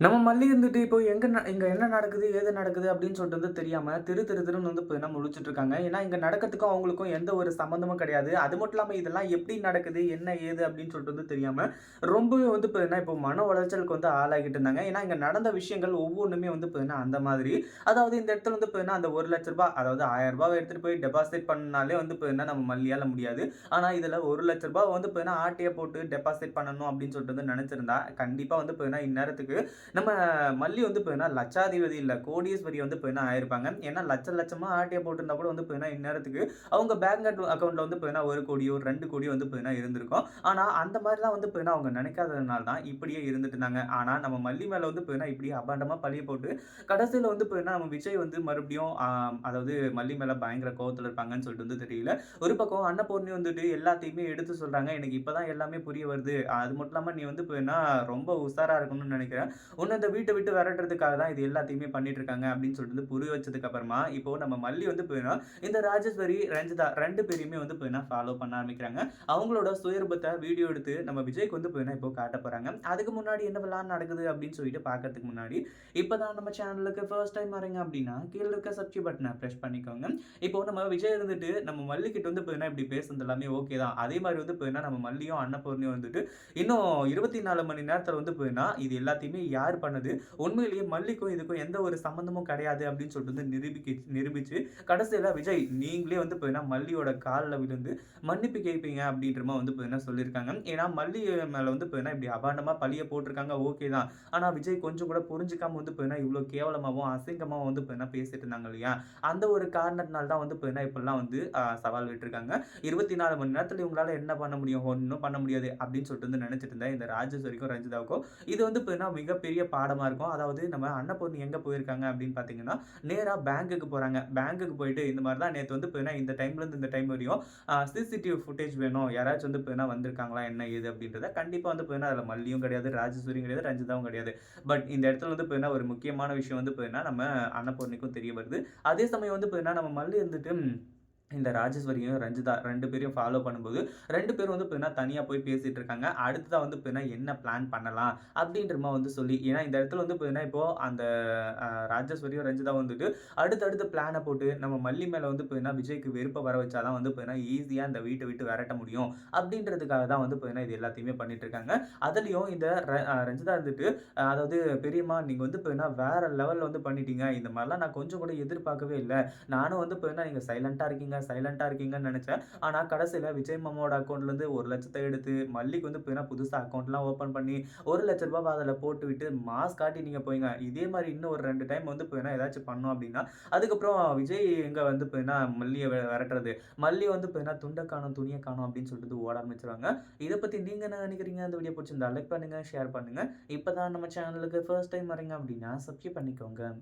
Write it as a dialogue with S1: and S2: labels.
S1: நம்ம மல்லி இருந்துட்டு இப்போ எங்க ந இங்க என்ன நடக்குது? ஏது நடக்குது? அப்படின்னு சொல்லிட்டு வந்து தெரியாம திரு திரு திருன்னு வந்து இப்போ என்ன முழிச்சுட்டு இருக்காங்க. ஏன்னா, இங்க நடக்கிறதுக்கும் அவங்களுக்கும் எந்த ஒரு சம்மந்தமும் கிடையாது. அது மட்டும் இல்லாம இதெல்லாம் எப்படி நடக்குது? என்ன ஏது? அப்படின்னு சொல்லிட்டு வந்து தெரியாம ரொம்பவே வந்து இப்போ என்ன இப்போ மன உளைச்சலுக்கு வந்து ஆளாகிட்டு இருந்தாங்க. ஏன்னா, இங்க நடந்த விஷயங்கள் ஒவ்வொன்றுமே வந்து பார்த்தீங்கன்னா அந்த மாதிரி. அதாவது இந்த இடத்துல வந்து இப்போ என்ன அந்த ரூ. 1,00,000 அதாவது ஆயிரம் ரூபாய் எடுத்துட்டு போய் டெபாசிட் பண்ணாலே வந்து இப்போ என்ன நம்ம மல்லியால முடியாது. ஆனா, இதுல ரூ. 1,00,000 வந்து இப்போ என்ன போட்டு டெபாசிட் பண்ணணும் அப்படின்னு சொல்லிட்டு வந்து நினைச்சிருந்தா, கண்டிப்பா வந்து இப்போ என்ன இந்நேரத்துக்கு நம்ம மல்லி வந்து இப்போ என்ன லட்சாதிபதி இல்லை கோடீஸ்வரி வந்து போயினா ஆயிருப்பாங்க. ஏன்னா லட்ச லட்சமாக ஆட்டைய போட்டிருந்தா கூட வந்து போயினா இந்நேரத்துக்கு அவங்க பேங்க் அக்கௌண்ட்டில் வந்து போயினா ஒரு கோடியோ, ரெண்டு கோடியோ வந்து போயினா இருந்திருக்கும். ஆனால் அந்த மாதிரிலாம் வந்து இப்போ என்ன அவங்க நினைக்காததுனால தான் இப்படியே இருந்துட்டு இருந்தாங்க. ஆனால் நம்ம மல்லி மேலே வந்து போயினா இப்படியே அபாண்டமாக பழிய போட்டு கடைசியில் வந்து போயினா நம்ம விஜய் வந்து மறுபடியும் அதாவது மல்லி மேலே பயங்கர கோவத்தில் இருப்பாங்கன்னு சொல்லிட்டு வந்து தெரியல. ஒரு பக்கம் அன்னபூர்ணி வந்துட்டு எல்லாத்தையுமே எடுத்து சொல்கிறாங்க எனக்கு இப்போ தான் எல்லாமே புரிய வருது. அது மட்டும் இல்லாமல் நீ வந்து போயினா ரொம்ப உஷாராக இருக்கணும்னு நினைக்கிறேன். ஒன்று இந்த வீட்டை விட்டு விரட்டுறதுக்காக தான் இது எல்லாத்தையுமே பண்ணிட்டு இருக்காங்க அப்படின்னு சொல்லிட்டு புரிய வச்சதுக்கு அப்புறமா, இப்போ நம்ம மல்லி வந்து போயினா இந்த ராஜேஸ்வரி, ரஞ்சிதா ரெண்டு பேரையுமே வந்து போயினா ஃபாலோ பண்ண ஆரம்பிக்கிறாங்க. அவங்களோட சுயரூபத்த வீடியோ எடுத்து நம்ம விஜய்க்கு வந்து போயினா இப்போ காட்ட போறாங்க. அதுக்கு முன்னாடி என்ன என்னவெல்லாம் நடக்குது அப்படின்னு சொல்லிட்டு பார்க்கறதுக்கு முன்னாடி, இப்போ தான் நம்ம சேனலுக்கு ஃபர்ஸ்ட் டைம் வரீங்க அப்படின்னா, கீழே இருக்க சப்ஸ்கிரைப் பட்டனை ப்ரெஸ் பண்ணிக்கோங்க. இப்போ நம்ம விஜய் இருந்துட்டு நம்ம மல்லிக்கிட்ட வந்து போயினா இப்படி பேசுனது எல்லாமே ஓகே தான். அதே மாதிரி வந்து போயினா நம்ம மல்லியும், அன்னபூர்ணியும் வந்துட்டு இன்னும் 24 மணி நேரத்தில் வந்து போயினா இது எல்லாத்தையுமே யார் பண்ணது? உண்மையிலேயே மல்லிக்கும் இதுக்கும் எந்த ஒரு சம்மந்தமும் கிடையாது அப்படின்னு சொல்லிட்டு வந்து நிரூபிக்க நிரூபிச்சு கடைசியில் விஜய் நீங்களே வந்து பார்த்தீங்கன்னா மல்லியோட காலில் விழுந்து மன்னிப்பு கேட்பீங்க அப்படின்ற மாதிரி வந்து பார்த்தீங்கன்னா சொல்லியிருக்காங்க. ஏன்னா மல்லி மேலே வந்து பார்த்தீங்கன்னா இப்படி அபாண்டமாக பழியை போட்டிருக்காங்க ஓகே தான். ஆனால் விஜய் கொஞ்சம் கூட புரிஞ்சுக்காம வந்து பார்த்தீங்கன்னா இவ்வளோ கேவலமாகவும் அசிங்கமாகவும் வந்து இப்போ என்ன பேசிட்டு இருந்தாங்க இல்லையா? அந்த ஒரு காரணத்தினால தான் வந்து பார்த்தீங்கன்னா இப்பெல்லாம் வந்து சவால் விட்டுருக்காங்க. 24 மணி நேரத்தில் இவங்களால என்ன பண்ண முடியும்? ஒன்றும் பண்ண முடியாது அப்படின்னு சொல்லிட்டு வந்து நினச்சிட்டு இருந்தேன் இந்த ராஜேஸ்வரிக்கும், ரஞ்சிதாவுக்கும் இது வந்து இப்போ மிகப்பெரிய மிகப்பெரிய பாடமாக இருக்கும். அதாவது நம்ம அன்னபூர்ணி எங்கே போயிருக்காங்க அப்படின்னு பார்த்தீங்கன்னா, நேராக பேங்க்குக்கு போகிறாங்க பேங்க்குக்கு போயிட்டு இந்த மாதிரி தான் நேற்று வந்து இப்போ இந்த டைம்லேருந்து இந்த டைம் வரையும் சிசிடிவி ஃபுட்டேஜ் வேணும். யாராச்சும் வந்து இப்போ என்ன வந்திருக்காங்களா? என்ன ஏது? அப்படின்றத கண்டிப்பாக வந்து இப்போ அதில் மல்லியும் கிடையாது, ராஜேஸ்வரியும் கிடையாது, ரஞ்சிதாவும் கிடையாது. பட் இந்த இடத்துல வந்து இப்போ என்ன ஒரு முக்கியமான விஷயம் வந்து இப்போ என்ன நம்ம அன்னபூர்ணிக்கும் தெரிய வருது. அதே சமயம் வந்து இப்போ நம்ம மல்லி இருந்துட்டு இந்த ராஜேஸ்வரியும், ரஞ்சிதா ரெண்டு பேரையும் ஃபாலோ பண்ணும்போது ரெண்டு பேரும் வந்து இப்போ என்ன போய் பேசிகிட்டு இருக்காங்க. அடுத்ததாக வந்து பார்த்தீங்கன்னா என்ன பிளான் பண்ணலாம்? அப்படின்ற வந்து சொல்லி ஏன்னா இந்த இடத்துல வந்து பார்த்தீங்கன்னா இப்போது அந்த ராஜேஸ்வரியும், ரஞ்சிதா வந்துட்டு அடுத்தடுத்து பிளானை போட்டு நம்ம மல்லி மேலே வந்து இப்போ என்ன விஜய்க்கு வெறுப்பை வர வச்சா தான் வந்து பார்த்தீங்கன்னா ஈஸியாக இந்த வீட்டை விட்டு விரட்ட முடியும். அப்படின்றதுக்காக தான் வந்து பார்த்தீங்கன்னா இது எல்லாத்தையுமே பண்ணிட்டு இருக்காங்க. அதுலேயும் இந்த ர ரஞ்சிதா இருந்துட்டு அதாவது பெரியம்மா நீங்கள் வந்து பார்த்தீங்கன்னா வேறு லெவலில் வந்து பண்ணிட்டீங்க. இந்த மாதிரிலாம் நான் கொஞ்சம் கூட எதிர்பார்க்கவே இல்லை நானும் வந்து இப்போ என்ன சைலண்ட்டாக இருக்கீங்க, சைலண்டாக இருக்கீங்கன்னு நினச்சேன் ஆனால் கடைசியில் விஜய் மாமாவோட அக்கவுண்ட்லருந்து 1,00,000 எடுத்து மல்லிக்கு வந்து இப்போ புதுசாக அக்கௌண்ட்லாம் ஓப்பன் பண்ணி ரூ. 1,00,000 அதுல போட்டுவிட்டு மாஸ் நீங்கள் போய்ங்க இதே மாதிரி இன்னும் ஒரு ரெண்டு டைம் வந்து இப்போ என்ன ஏதாச்சும் பண்ணோம் அப்படின்னா, அதுக்கப்புறம் விஜய் எங்கே வந்து இப்போ என்ன விரட்டுறது? மல்லி வந்து இப்போ துண்டை காணும் துணியை காணும் காணோம் அப்படின்னு சொல்லிட்டு ஓட ஆரம்பிச்சிருவாங்க இதை பற்றி நீங்கள் என்ன நினைக்கிறீங்க அந்த வீடியோ பிடிச்சிருந்தா லைக் பண்ணுங்கள் ஷேர் பண்ணுங்கள் இப்போ தான் நம்ம சேனலுக்கு ஃபர்ஸ்ட் டைம் வரீங்க அப்படின்னா சப்ஸ்கிரைப் பண்ணிக்கோங்க.